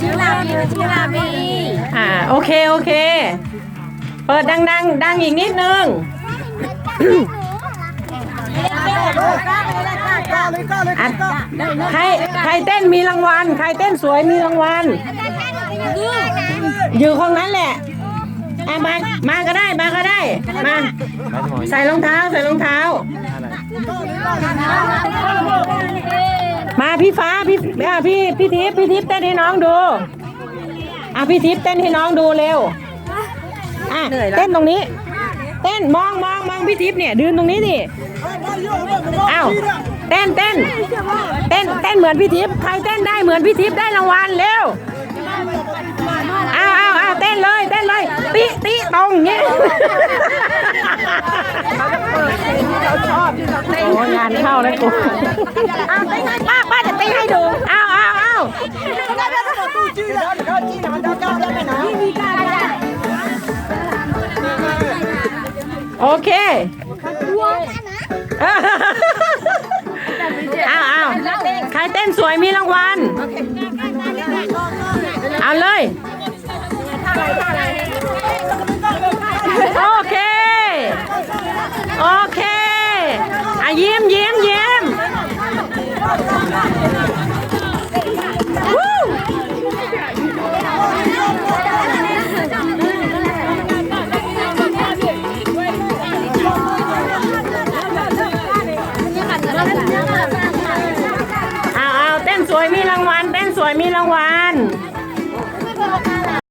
ชื่อลาบีชื่อลาบีอ่าโอเคโอเค เปิดดังดังดังอีกนิดนึงอะใครใครเต้นมีรางวัล ใครเต้นสวยมีรางวัลอยู่ของนั้นแหละอะมามาก็ได้มาก็ได้มาใส่รองเท้าใส่รองเท้า มาพี่ฟ้าพี่อะพี่พี่ทิพย์พี่ทิพย์เต้นให้น้องดูอะพี่ทิพย์เต้นให้น้องดูเร็วอะเต้นตรงนี้ เต้นมองมองมองพี่ทิพย์เนี่ยยืนตรงนี้ดิอ้าวเต้นเต้นเต้นเต้นเหมือนพี่ทิพย์ใครเต้นได้เหมือนพี่ทิพย์ได้รางวัลเร็วอ้าวอ้าวอ้าวเต้นเลยเต้นเลยติติตรงเงี้ยโอ้งานเข้าแล้วกูป้าป้าจะตีให้ดูอ้าวอ้าวอ้าว โอเคอ้าวอาวใครเต้นสวยมีรางวัล เอาเลย โอเค โอเคอะยิ้มยิ้มยิ้ม เต้นสวยมีรางวัล